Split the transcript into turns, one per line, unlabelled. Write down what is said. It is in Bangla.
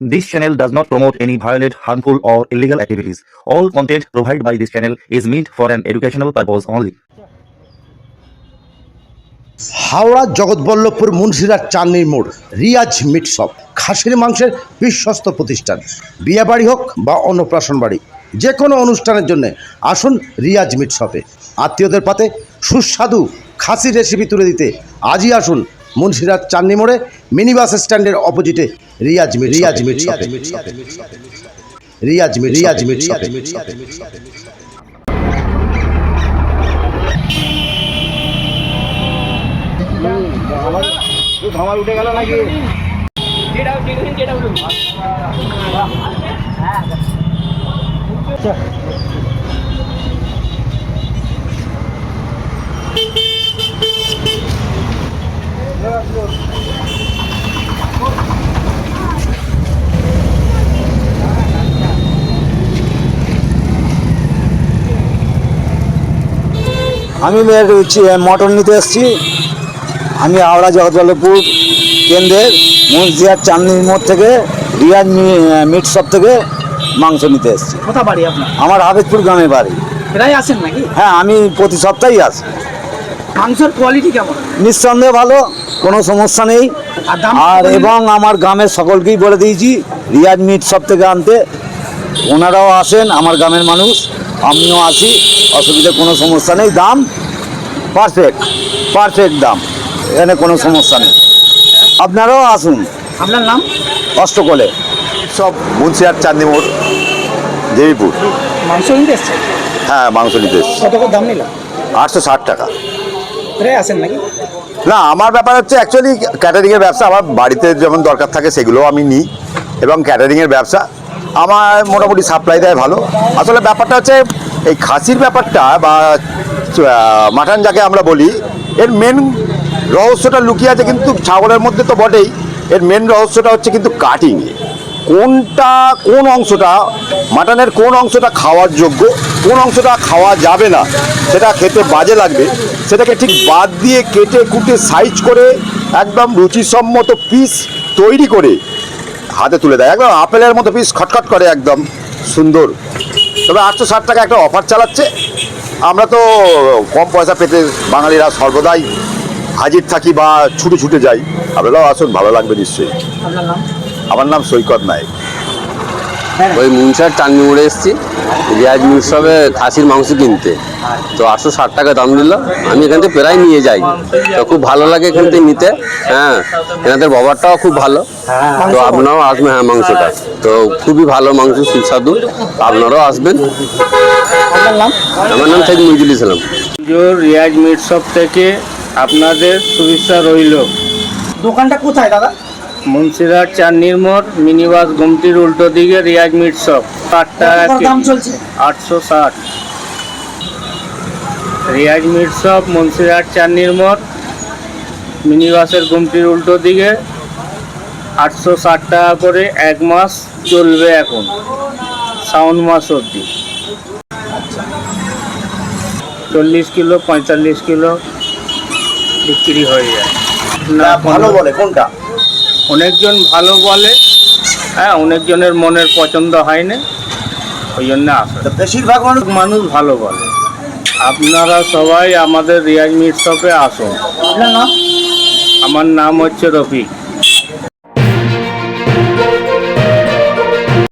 This channel does not promote any violent, harmful, or illegal activities. All content provided by this channel is meant for an educational purpose only.
Howrah Jagatballavpur মুন্সিরাট চাঁদনির মোড় রিয়াজ মিট শপ খাসির মাংসের বিশ্বস্ত প্রতিষ্ঠান বিয়ে বাড়ি হোক বা অন্নপ্রাশন বাড়ি যে কোনো অনুষ্ঠানের জন্য আসুন রিয়াজ মিট শপে আত্মীয়দের পাতে সুস্বাদু খাসির রেসিপি তুলে দিতে আজই আসুন মুন্সিরাট চান্দি মোড়ে মিনি বাস স্ট্যান্ডের অপোজিটে রিয়াজ মিট রিয়াজ মিট শপে রিয়াজ মিট রিয়াজ মিট শপে
আমি এর হচ্ছে মটন নিতে এসেছি। আমি হাওড়া জগৎবল্লভপুর কেন্দ্রের মুন্সিয়ার চাঁদনি মোড় থেকে রিয়াজ মিট শপ থেকে মাংস নিতে এসেছি।
কোথা বাড়ি আপনার?
আমার হাফেজপুর গ্রামে বাড়ি।
প্রায় আসেন নাকি?
হ্যাঁ আমি প্রতি সপ্তাহেই আসি।
মাংসের কোয়ালিটি কেমন?
নিঃসন্দেহে ভালো কোনো সমস্যা নেই।
আর
এবং আমার গ্রামের সকলকেই বলে দিয়েছি রিয়াজ মিট সব থেকে আনতে। ওনারাও আসেন আমার গ্রামের মানুষ আমিও আসি অসুবিধা কোনো সমস্যা নেই। দাম পারফেক্ট পারফেক্ট দাম এখানে কোনো সমস্যা নেই। আপনারাও আসুন।
আপনার নাম?
অষ্টকলে
সব মুন্সিয়ার চাঁদনি মোড় দেবীপুর।
মাংস নিতে
হ্যাঁ মাংস নিতে এসছি।
দাম নিল
আটশো ষাট টাকা।
প্রায় আসেন নাকি?
না, আমার ব্যাপার হচ্ছে অ্যাকচুয়ালি ক্যাটারিংয়ের ব্যবসা আমার বাড়িতে যেমন দরকার থাকে সেগুলো আমি নিই এবং ক্যাটারিংয়ের ব্যবসা আমার মোটামুটি সাপ্লাই দেয় ভালো। আসলে ব্যাপারটা হচ্ছে এই খাসির ব্যাপারটা বা মাটন যাকে আমরা বলি, এর মেন রহস্যটা লুকিয়ে আছে কিন্তু ছাগলের মধ্যে তো বটেই। এর মেন রহস্যটা হচ্ছে কিন্তু কাটিংয়ে কোনটা, কোন অংশটা, মাটনের কোন অংশটা খাওয়ার যোগ্য কোন অংশটা খাওয়া যাবে না, সেটা খেতে বাজে লাগবে। সেটাকে ঠিক বাদ দিয়ে কেটে কুটে সাইজ করে একদম রুচিসম্মত পিস তৈরি করে হাতে তুলে দেয়। একদম আপেলের মতো পিস খটখট করে একদম সুন্দর। তবে আটশো ষাট টাকা একটা অফার চালাচ্ছে। আমরা তো কম পয়সা পেতে বাঙালিরা সর্বদাই হাজির থাকি বা ছুটে ছুটে যাই। আপনারাও আসুন, ভালো লাগবে নিশ্চয়ই। আমার নাম সৈকত নায়ক।
ওই মুনসার চাঁদনি মোড়ে এসেছি। রিয়াজ উৎসবে খাসির মাংস কিনতে। তো আটশো ষাট টাকা দাম নিল। আমি এখান থেকে প্রায় নিয়ে যাই। তো খুব ভালো লাগে এখান থেকে নিতে। হ্যাঁ এনাদের বাবারটাও খুব ভালো। তো আপনারাও আসবেন হ্যাঁ মাংসটা। তো খুবই ভালো মাংস সুস্বাদু। আপনারাও আসবেন। আমার নাম শেখ মঞ্জুল ইসলাম।
রিয়াজ মিট শপ থেকে আপনাদের শুভেচ্ছা রইল।
দোকানটা কোথায় দাদা?
মুন্সিরহাট চাঁদনির মোড় মিনি বাস গুমটির উল্টো দিকে রিয়াজ মিট শপ ষাট টাকা আটশো ষাট। রিয়াজ মিট শপ মুন্সিরহাট চাঁদনির মোড় মিনি বাসের গুমটির উল্টো দিকে আটশো ষাট টাকা করে এক মাস চলবে এখন শ্রাবণ মাস অবধি। চল্লিশ কিলো পঁয়তাল্লিশ কিলো বিক্রি হয়ে যায়। না
ভালো বলে কোনটা?
অনেকজন ভালো বলে হ্যাঁ অনেকজনের মনের পছন্দ হয় না ওই জন্য আসে।
তো বেশিরভাগ মানুষ
মানুষ ভালো বলে। আপনারা সবাই আমাদের রিয়াজ মিট শপে আসুন। আমার নাম হচ্ছে রফিক।